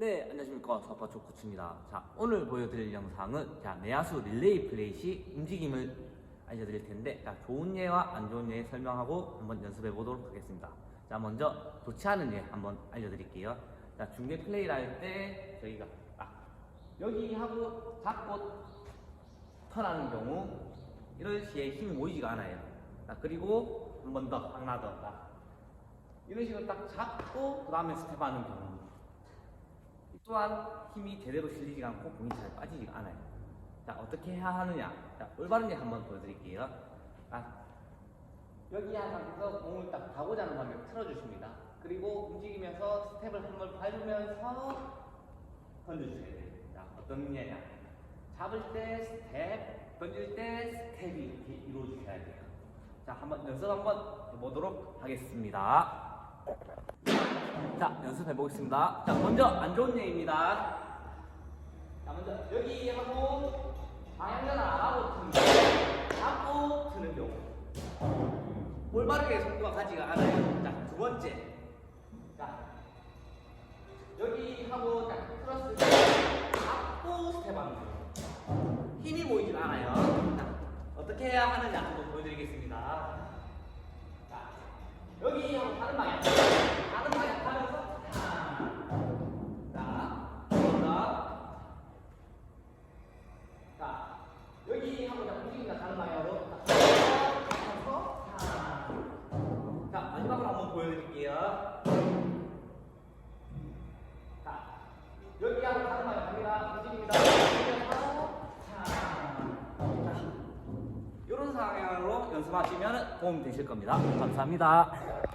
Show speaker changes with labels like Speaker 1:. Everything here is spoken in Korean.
Speaker 1: 네, 안녕하십니까. 서퍼초 코치입니다. 자, 오늘 보여드릴 영상은 자, 내야수 릴레이 플레이 시 움직임을 알려드릴 텐데, 자, 좋은 예와 안 좋은 예 설명하고 한번 연습해 보도록 하겠습니다. 자, 먼저 좋지 않은 예 한번 알려드릴게요. 자, 중계 플레이를 할 때 저희가 딱 여기 하고 잡고 턴하는 경우 이런 시에 힘이 모이지가 않아요. 자, 그리고 한 번 더, 하나 더. 자, 이런 식으로 딱 잡고 그 다음에 스텝하는 경우. 또한 힘이 제대로 실리지 않고 공이 잘 빠지지가 않아요. 자, 어떻게 해야 하느냐? 자, 올바른 예 한번 보여드릴게요. 아, 여기 한 상태에서 공을 딱 가고자 하는 방향 틀어주십니다. 그리고 움직이면서 스텝을 한 번 밟으면서 던져주셔야 돼요. 자, 어떤 예냐? 잡을 때 스텝, 던질 때 스텝이 이렇게 이루어주셔야 돼요. 자, 한번 연습 한번 해보도록 하겠습니다. 자, 연습해 보겠습니다. 자, 먼저 안 좋은 예입니다. 자, 먼저 여기 하고 방향전 안 하고 트는 잡고 트는 경우. 올바르게 속도가 가지가 않아요. 자, 두 번째. 자, 여기 하고 딱때 잡고 스텝 하는 경우. 힘이 보이질 않아요. 자, 어떻게 해야 하느냐 한번 보여드리겠습니다. 자, 여기 하고 다른 방향. 여기 하고 자, 움직입니다. 다른 방향으로. 자, 마지막으로 한번 보여드릴게요. 자, 여기 하고 다른 방향 갑니다. 움직입니다. 이런 상황으로 연습하시면 도움 되실 겁니다. 감사합니다.